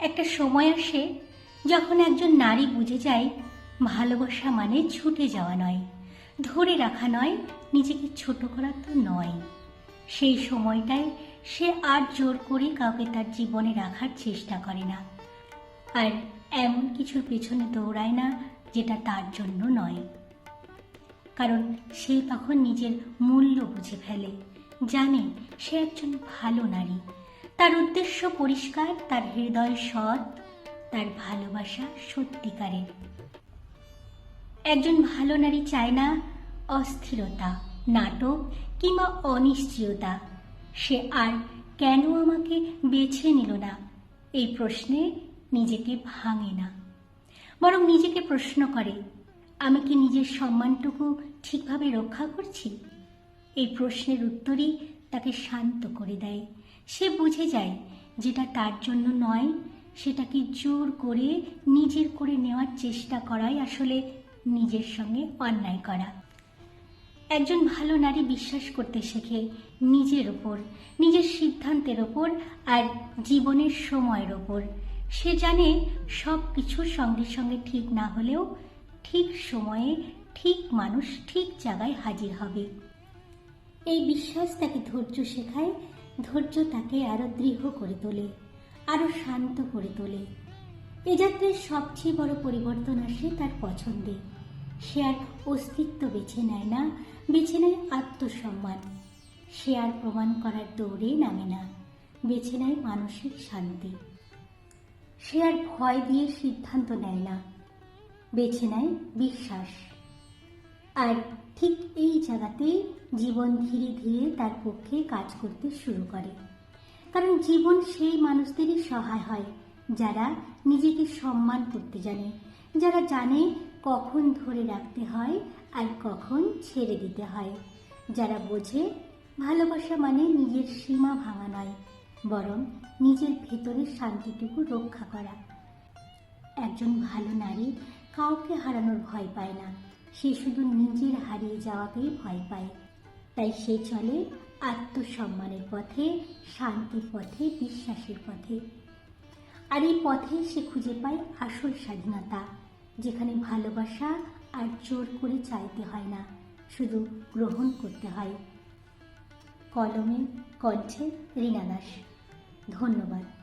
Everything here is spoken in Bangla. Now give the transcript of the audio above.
একটা সময় আসে যখন একজন নারী বুঝে যায় ভালোবাসা মানে ছুটে যাওয়া নয়, ধরে রাখা নয়, নিজেকে ছোট করা তো নয়। সেই সময়টায় সে আর জোর করে কাউকে তার জীবনে রাখার চেষ্টা করে না। আর এমন কিছুর পেছনে দৌড়ায় না যেটা তার জন্য নয়। কারণ সে তখন নিজের মূল্য বুঝে ফেলে, জানে সে একজন ভালো নারী। তার উদ্দেশ্য পরিষ্কার, তার হৃদয় সৎ, তার ভালোবাসা সত্যিকারের। একজন ভালো নারী চায় না অস্থিরতা, নাটক কিংবা অনিশ্চয়তা। সে আর কেন আমাকে বেছে নিল না? এই প্রশ্নে নিজেকে ভাঙে না। বরং নিজেকে প্রশ্ন করে, আমি কি নিজের সম্মানটুকু ঠিকভাবে রক্ষা করছি? এই প্রশ্নের উত্তরই তাকে শান্ত করে দেয়। সে বুঝে যায় যেটা তার জন্য নয়, সেটাকে জোর করে নিজের করে নেওয়ার চেষ্টা করাই আসলে নিজের সঙ্গে অন্যায় করা। একজন ভালো নারী বিশ্বাস করতে শেখে নিজের ওপর নিজের সিদ্ধান্তের ওপর আর জীবনের সময়ের ওপর সে জানে সব কিছুর সঙ্গে সঙ্গে ঠিক না হলেও ঠিক সময়ে ঠিক মানুষ ঠিক জায়গায় হাজির হবে। এই বিশ্বাস তাকে ধৈর্য শেখায়, ধৈর্য তাকে আরও দৃঢ় করে তোলে, আরও শান্ত করে তোলে। এ যাত্রায় সবচেয়ে বড় পরিবর্তন আসে তার পছন্দে। সে আর অস্তিত্ব বেছে নেয় না, বেছে নেয় আত্মসম্মান। সে আর প্রমাণ করার দৌড়ে নামে না, বেছে নেয় মানসিক শান্তি। সে আর ভয় দিয়ে সিদ্ধান্ত নেয় না, বেছে নেয় বিশ্বাস। আর ঠিক এই জায়গাতেই জীবন ধীরে ধীরে তার পক্ষে কাজ করতে শুরু করে। কারণ জীবন সেই মানুষদেরই সহায় হয়, যারা নিজেকে সম্মান করতে জানে, যারা জানে কখন ধরে রাখতে হয় আর কখন ছেড়ে দিতে হয়। যারা বোঝে, ভালোবাসা মানে নিজের সীমা ভাঙা নয়, বরং নিজের ভেতরের শান্তিটুকু রক্ষা করা। একজন ভালো নারী কাউকে হারানোর ভয় পায় না সে শুধু নিজের হারিয়ে যাওয়াকেই ভয় পায়। তাই সে চলে আত্মসম্মানের পথে, শান্তির পথে, বিশ্বাসের পথে। আর এই পথে সে খুঁজে পায় আসল স্বাধীনতা, যেখানে ভালোবাসা আর জোর করে চাইতে হয় না, শুধু গ্রহণ করতে হয়। কলমে কণ্ঠে রীনা দাস। ধন্যবাদ।